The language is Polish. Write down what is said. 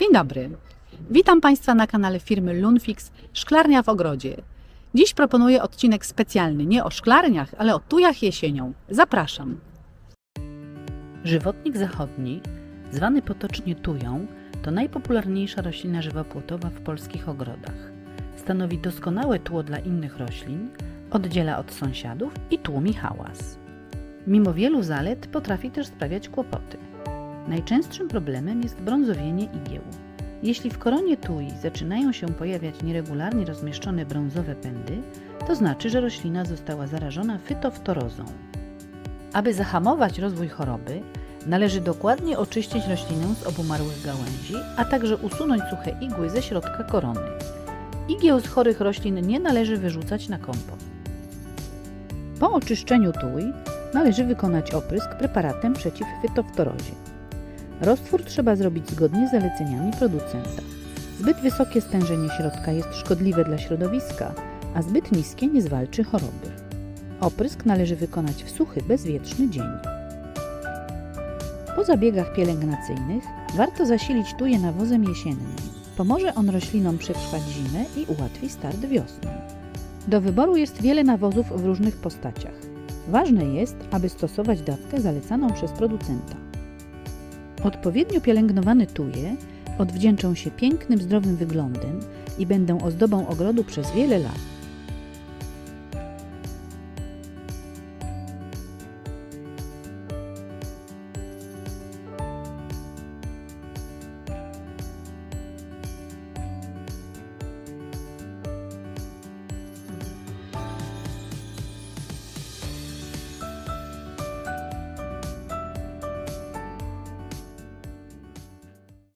Dzień dobry. Witam Państwa na kanale firmy Lunfix Szklarnia w ogrodzie. Dziś proponuję odcinek specjalny nie o szklarniach, ale o tujach jesienią. Zapraszam. Żywotnik zachodni, zwany potocznie tują, to najpopularniejsza roślina żywopłotowa w polskich ogrodach. Stanowi doskonałe tło dla innych roślin, oddziela od sąsiadów i tłumi hałas. Mimo wielu zalet potrafi też sprawiać kłopoty. Najczęstszym problemem jest brązowienie igieł. Jeśli w koronie tui zaczynają się pojawiać nieregularnie rozmieszczone brązowe pędy, to znaczy, że roślina została zarażona fytoftorozą. Aby zahamować rozwój choroby, należy dokładnie oczyścić roślinę z obumarłych gałęzi, a także usunąć suche igły ze środka korony. Igieł z chorych roślin nie należy wyrzucać na kompost. Po oczyszczeniu tuj należy wykonać oprysk preparatem przeciw fytoftorozie. Roztwór trzeba zrobić zgodnie z zaleceniami producenta. Zbyt wysokie stężenie środka jest szkodliwe dla środowiska, a zbyt niskie nie zwalczy choroby. Oprysk należy wykonać w suchy, bezwietrzny dzień. Po zabiegach pielęgnacyjnych warto zasilić tuje nawozem jesiennym. Pomoże on roślinom przetrwać zimę i ułatwi start wiosną. Do wyboru jest wiele nawozów w różnych postaciach. Ważne jest, aby stosować dawkę zalecaną przez producenta. Odpowiednio pielęgnowane tuje odwdzięczą się pięknym, zdrowym wyglądem i będą ozdobą ogrodu przez wiele lat.